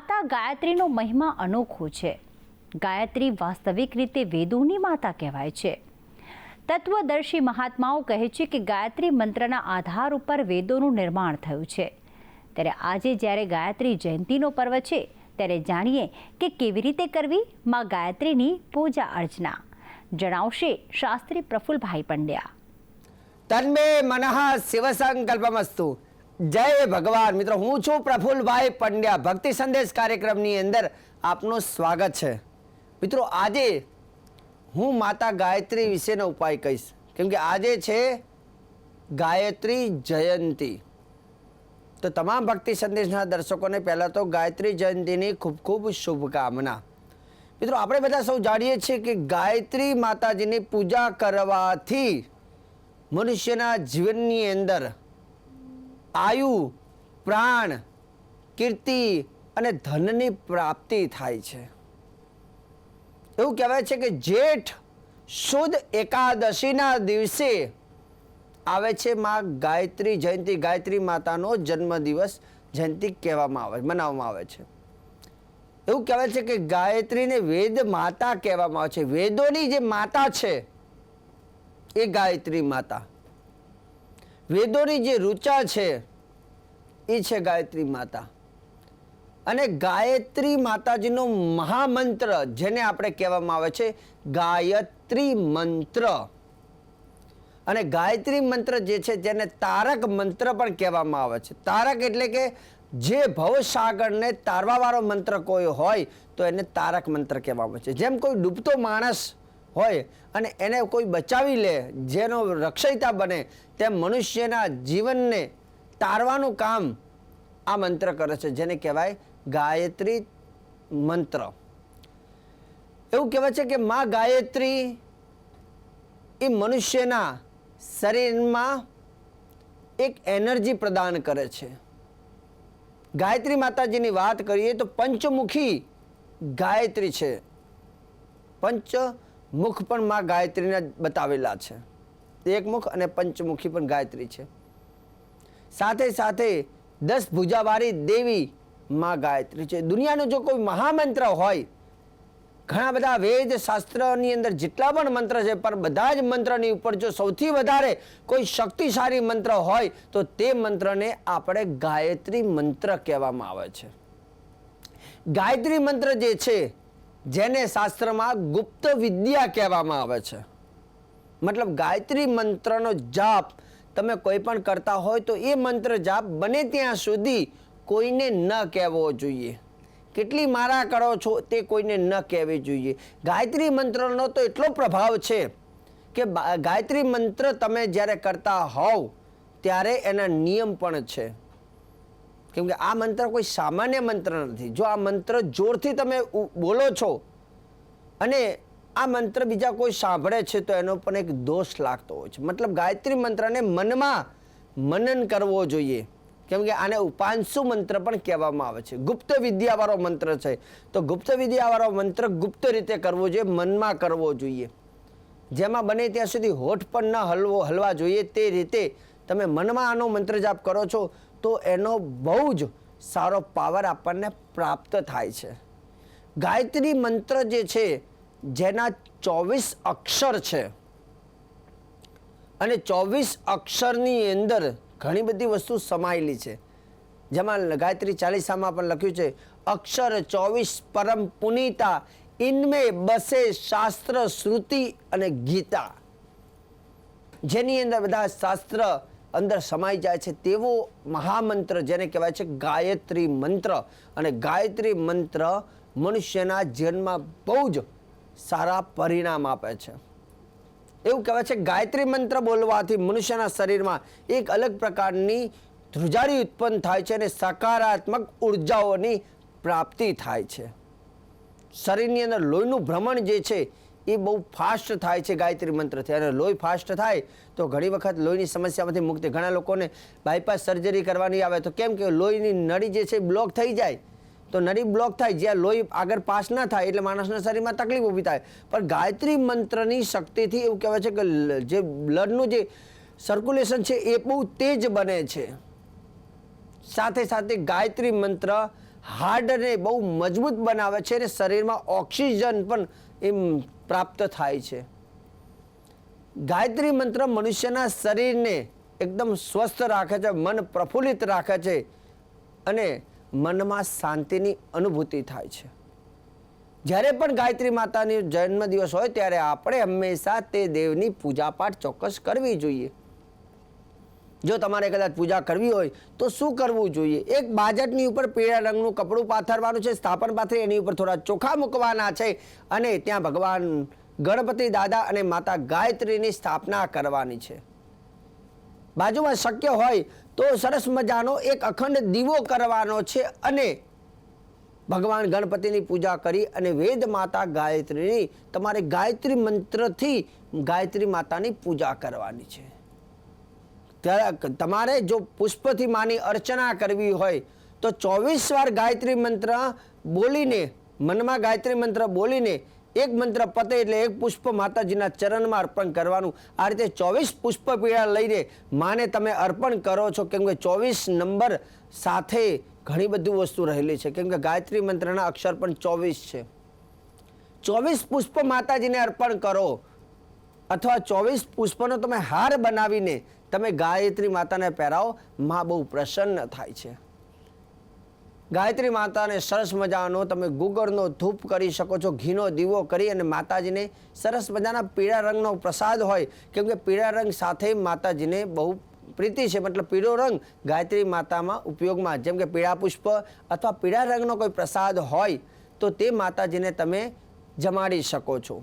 માતા ગાયત્રીનો મહિમા અનોખો છે. ગાયત્રી વાસ્તવિક રીતે વેદોની માતા કહેવાય છે. તત્વદર્શી મહાત્માઓ કહે છે કે ગાયત્રી મંત્રના આધાર ઉપર વેદોનું નિર્માણ થયું છે. ત્યારે આજે જ્યારે ગાયત્રી જયંતિનો પર્વ છે, ત્યારે જાણીએ કે કેવી રીતે કરવી? માં ગાયત્રીની પૂજા અર્ચના. જણાવશે શાસ્ત્રી પ્રફુલભાઈ પંડ્યા. તન્મે મનઃ શિવસંકલ્પમસ્તુ. જય ભગવાન. મિત્રો, હું છું પ્રફુલભાઈ પંડ્યા. ભક્તિ સંદેશ કાર્યક્રમની અંદર આપનું સ્વાગત છે. મિત્રો, આજે હું માતા ગાયત્રી વિશેનો ઉપાય કહીશ. કેમ કે આજે છે ગાયત્રી જયંતી. તો તમામ ભક્તિ સંદેશના દર્શકોને પહેલાં તો ગાયત્રી જયંતીની ખૂબ ખૂબ શુભકામના. મિત્રો, આપણે બધા સૌ જાણીએ છીએ કે ગાયત્રી માતાજીની પૂજા કરવાથી મનુષ્યના જીવનની અંદર આયુ, પ્રાણ, કીર્તિ અને ધનની પ્રાપ્તિ થાય છે. એવું કહેવાય છે કે જેઠ શુદ્ધ એકાદશીના દિવસે આવે છે માં ગાયત્રી જયંતિ. ગાયત્રી માતાનો જન્મદિવસ જયંતિ કહેવામાં આવે, મનાવવામાં આવે છે. એવું કહેવાય છે કે ગાયત્રીને વેદ માતા કહેવામાં આવે છે. વેદોની જે માતા છે એ ગાયત્રી માતા. વેદોની જે ઋચા છે, એ છે ગાયત્રી માતા. અને ગાયત્રી માતાજીનો મહામંત્ર, જેને આપણે કહેવામાં આવે છે ગાયત્રી મંત્ર. અને ગાયત્રી મંત્ર જે છે, જેને તારક મંત્ર પણ કહેવામાં આવે છે. તારક એટલે કે જે ભવસાગરને તારવાવાળો મંત્ર કોઈ હોય, તો એને તારક મંત્ર કહેવામાં આવે છે. જેમ કોઈ ડૂબતો માણસ હોય અને એને કોઈ બચાવી લે, જેનો રક્ષયતા બને, તેમ મનુષ્યના જીવનને તારવાનું કામ આ મંત્ર કરે છે, જેને કહેવાય ગાયત્રી મંત્ર. એવું કહેવાય છે કે મા ગાયત્રી એ મનુષ્યના શરીરમાં એક એનર્જી પ્રદાન કરે છે. ગાયત્રી માતાજીની વાત કરીએ તો પંચમુખી ગાયત્રી છે. પંચ મુખ પણ માં ગાયત્રીને બતાવેલા છે. એક મુખ અને પંચમુખી પણ ગાયત્રી છે. સાથે સાથે દસ ભુજાવાળી દેવી માં ગાયત્રી છે. દુનિયાનો જો કોઈ મહામંત્ર હોય, ઘણા બધા વેદ શાસ્ત્રની અંદર જેટલા પણ મંત્ર છે, પણ બધા જ મંત્રની ઉપર જો સૌથી વધારે કોઈ શક્તિશાળી મંત્ર હોય, તો તે મંત્રને આપણે ગાયત્રી મંત્ર કહેવામાં આવે છે. ગાયત્રી મંત્ર જે છે જેને શાસ્ત્રમાં ગુપ્ત વિદ્યા કહેવામાં આવે છે. મતલબ ગાયત્રી મંત્રનો જાપ તમે કોઈ પણ કરતા હોય તો એ મંત્ર જાપ બને ત્યાં સુધી કોઈને ન કહેવો જોઈએ. કેટલી મારા કરો છો તે કોઈને ન કહેવી જોઈએ. ગાયત્રી મંત્રનો તો એટલો પ્રભાવ છે કે ગાયત્રી મંત્ર તમે જ્યારે કરતા હોવ ત્યારે એના નિયમ પણ છે. કેમ કે આ મંત્ર કોઈ સામાન્ય મંત્ર નથી. જો આ મંત્ર જોરથી તમે બોલો છો અને આ મંત્ર બીજા કોઈ સાંભળે છે, તો એનો પણ એક દોષ લાગતો હોય છે. મતલબ ગાયત્રી મંત્રને મનમાં મનન કરવો જોઈએ. કેમ કે આને ઉપાંશુ મંત્ર પણ કહેવામાં આવે છે. ગુપ્ત વિદ્યાવાળો મંત્ર છે. તો ગુપ્ત વિદ્યાવાળો મંત્ર ગુપ્ત રીતે કરવો જોઈએ, મનમાં કરવો જોઈએ. જેમાં બને ત્યાં સુધી હોઠ પણ ન હલવો, હલવા જોઈએ. તે રીતે તમે મનમાં આનો મંત્ર જાપ કરો છો તો એનો બહુ જ સારો પાવર આપણને પ્રાપ્ત થાય છે. ગાયત્રી મંત્ર જે છે, જેના ચોવીસ અક્ષર છે, અને ચોવીસ અક્ષરની અંદર ઘણી બધી વસ્તુ સમાયેલી છે. જેમાં ગાયત્રી ચાલીસામાં પણ લખ્યું છે, અક્ષર ચોવીસ પરમ પુનીતા, ઇનમે બસે શાસ્ત્ર શ્રુતિ અને ગીતા. જેની અંદર બધા શાસ્ત્ર અંદર સમાઈ જાય છે તેવો મહામંત્ર જેને કહેવાય છે ગાયત્રી મંત્ર. અને ગાયત્રી મંત્ર મનુષ્યના જીવનમાં બહુ જ સારા પરિણામ આપે છે. એવું કહેવાય છે ગાયત્રી મંત્ર બોલવાથી મનુષ્યના શરીરમાં એક અલગ પ્રકારની ધ્રુજારી ઉત્પન્ન થાય છે અને સકારાત્મક ઉર્જાઓની પ્રાપ્તિ થાય છે. શરીરની અંદર લોહીનું ભ્રમણ જે છે એ બહુ ફાસ્ટ થાય છે ગાયત્રી મંત્રથી. અને લોહી ફાસ્ટ થાય તો ઘણી વખત લોહીની સમસ્યામાંથી મુક્તિ. ઘણા લોકોને બાયપાસ સર્જરી કરવાની આવે તો કેમ કે લોહીની નળી જે છે બ્લોક થઈ જાય. તો નળી બ્લોક થાય, જ્યાં લોહી આગળ પાસ ના થાય એટલે માણસના શરીરમાં તકલીફ ઊભી થાય. પણ ગાયત્રી મંત્રની શક્તિથી એવું કહેવાય છે કે જે બ્લડનું જે સર્ક્યુલેશન છે એ બહુ તેજ બને છે. સાથે સાથે ગાયત્રી મંત્ર હાર્ટને બહુ મજબૂત બનાવે છે અને શરીરમાં ઓક્સિજન પણ એમ પ્રાપ્ત થાય છે. ગાયત્રી મંત્ર મનુષ્યના શરીરને એકદમ સ્વસ્થ રાખે છે, મન પ્રફુલ્લિત રાખે છે અને મનમાં શાંતિની અનુભૂતિ થાય છે. જ્યારે પણ ગાયત્રી માતાની જન્મદિવસ હોય ત્યારે આપણે હંમેશા તે દેવની પૂજાપાઠ ચોક્કસ કરવી જોઈએ. જો તમારે કદાચ પૂજા કરવી હોય, તો શું કરવું જોઈએ? એક બાજટની ઉપર પીળા રંગનું કપડું પાથરવાનું છે, સ્થાપન પાથરી, એની ઉપર થોડા ચોખા મૂકવાના છે અને ત્યાં ભગવાન ગણપતિ દાદા અને માતા ગાયત્રીની સ્થાપના કરવાની છે. બાજુમાં શક્ય હોય તો સરસ મજાનો એક અખંડ દીવો કરવાનો છે અને ભગવાન ગણપતિની પૂજા કરી અને વેદ માતા ગાયત્રીની, તમારે ગાયત્રી મંત્રથી ગાયત્રી માતાની પૂજા કરવાની છે. તમારે જો પુષ્પથી માની અર્ચના કરવી હોય, તો ચોવીસ વાર ગાયત્રી મંત્ર બોલીને, મનમાં ગાયત્રી મંત્ર બોલીને, એક મંત્ર પતે એટલે એક પુષ્પ માતાજીના ચરણમાં અર્પણ કરવાનું. આ રીતે ચોવીસ પુષ્પ પીળા લઈને માને તમે અર્પણ કરો છો, કેમ કે ચોવીસ નંબર સાથે ઘણી બધી વસ્તુ રહેલી છે. કેમ કે ગાયત્રી મંત્રના અક્ષર પણ ચોવીસ છે. ચોવીસ પુષ્પ માતાજીને અર્પણ કરો, અથવા ચોવીસ પુષ્પનો તમે હાર બનાવીને તમે ગાયત્રી માતાને પહેરાવો, માં બહુ પ્રસન્ન થાય છે. ગાયત્રી માતાને સરસ મજાનો તમે ગુગળનો ધૂપ કરી શકો છો, ઘીનો દીવો કરી અને માતાજીને સરસ મજાના પીળા રંગનો પ્રસાદ હોય, કેમ કે પીળા રંગ સાથે માતાજીને બહુ પ્રીતિ છે, મતલબ પીળો રંગ ગાયત્રી માતામાં ઉપયોગમાં, જેમ કે પીળા પુષ્પ અથવા પીળા રંગનો કોઈ પ્રસાદ હોય, તો તે માતાજીને તમે જમાડી શકો છો.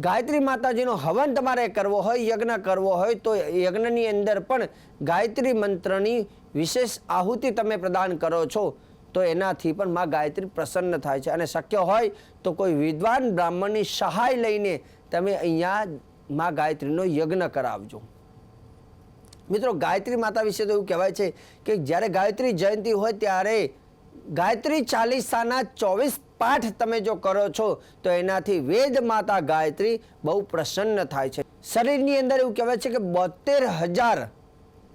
ગાયત્રી માતાજીનો હવન તમારે કરવો હોય, યજ્ઞ કરવો હોય, તો યજ્ઞની અંદર પણ ગાયત્રી મંત્રની વિશેષ આહુતિ તમે પ્રદાન કરો છો, તો એનાથી પણ માં ગાયત્રી પ્રસન્ન થાય છે. અને શક્ય હોય તો કોઈ વિદ્વાન બ્રાહ્મણની સહાય લઈને તમે અહીંયા માં ગાયત્રીનો યજ્ઞ કરાવજો. મિત્રો, ગાયત્રી માતા વિશે તો એવું કહેવાય છે કે જ્યારે ગાયત્રી જયંતિ હોય ત્યારે ગાયત્રી ચાલીસાના ચોવીસ પાઠ તમે જો કરો છો, તો એનાથી વેદ માતા ગાયત્રી બહુ પ્રસન્ન થાય છે. શરીરની અંદર એવું કહેવાય છે કે બોતેર હજાર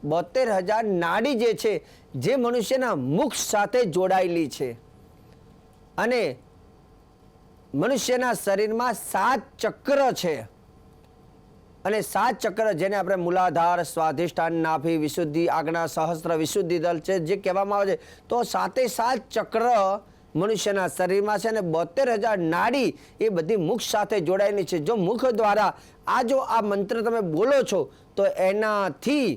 બોતેર હજાર નાડી જે છે, જે મનુષ્યના મુખ સાથે જોડાયેલી છે. અને મનુષ્યના શરીરમાં સાત ચક્ર છે. અને સાત ચક્ર જેને આપણે મૂલાધાર, સ્વાધિષ્ઠાન, નાભી, વિશુદ્ધિ, આજ્ઞા, સહસ્ત્ર, વિશુદ્ધિ દલ છે, જે કહેવામાં આવે છે, તો સાતે સાત ચક્ર મનુષ્યના શરીરમાં છે અને બોતેર હજાર નાડી એ બધી મુખ સાથે જોડાયેલી છે. જો મુખ દ્વારા આ જો આ મંત્ર તમે બોલો છો, તો એનાથી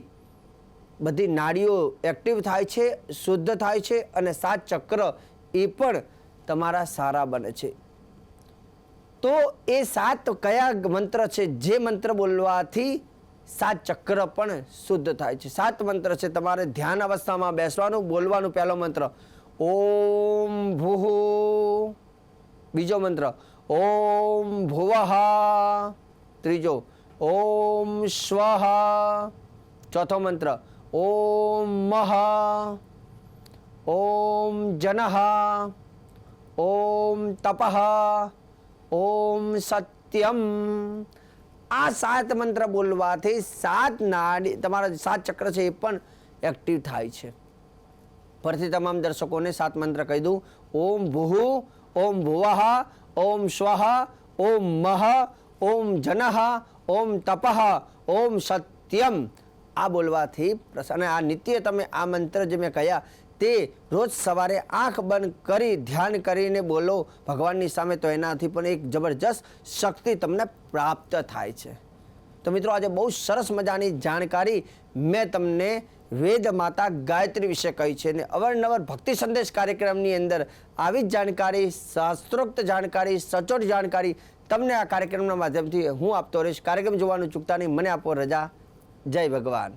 બધી નાડીઓ એક્ટિવ થાય છે, શુદ્ધ થાય છે અને સાત ચક્ર એ પણ તમારા સારા બને છે. તો એ સાત કયા મંત્ર છે? જે મંત્ર બોલવાથી સાત ચક્ર પણ શુદ્ધ થાય છે. સાત મંત્ર છે. તમારે ધ્યાન અવસ્થામાં બેસવાનું, બોલવાનું પહેલો મંત્ર. ઓમ બીજો મંત્ર, ઓમ ભુવઃ ત્રીજો, ઓમ સ્વઃ ચોથો મંત્ર, ઓમ મહ. ઓમ જનઃ ઓમ તપઃ ઓમ સત્યમ. આ સાત મંત્ર બોલવાથી સાત નાડી, તમારા સાત ચક્ર છે એ પણ એક્ટિવ થાય છે. ફરીથી તમામ દર્શકોને સાત મંત્ર કહી દઉં. ઓમ ભૂહુ ઓમ ભુવઃ ઓમ સ્વઃ ઓમ મહ, ઓમ જનઃ ઓમ તપઃ ઓમ સત્યમ. આ બોલવાથી અને આ નિત્ય તમે આ મંત્ર જે મેં કહ્યા તે રોજ સવારે આંખ બંધ કરી, ધ્યાન કરીને બોલો ભગવાનની સામે તો એનાથી પણ એક જબરજસ્ત શક્તિ તમને પ્રાપ્ત થાય છે. તો મિત્રો આજે બહુ સરસ મજાની જાણકારી મેં તમને વેદ માતા ગાયત્રી વિશે કહી છે અને અવારનવાર ભક્તિ સંદેશ કાર્યક્રમની અંદર આવી જ જાણકારી, શાસ્ત્રોક્ત જાણકારી, સચોટ જાણકારી તમને આ કાર્યક્રમના માધ્યમથી હું આપતો રહીશ. કાર્યક્રમ જોવાનું ચૂકતા નહીં, મને આપો રજા. જય ભગવાન.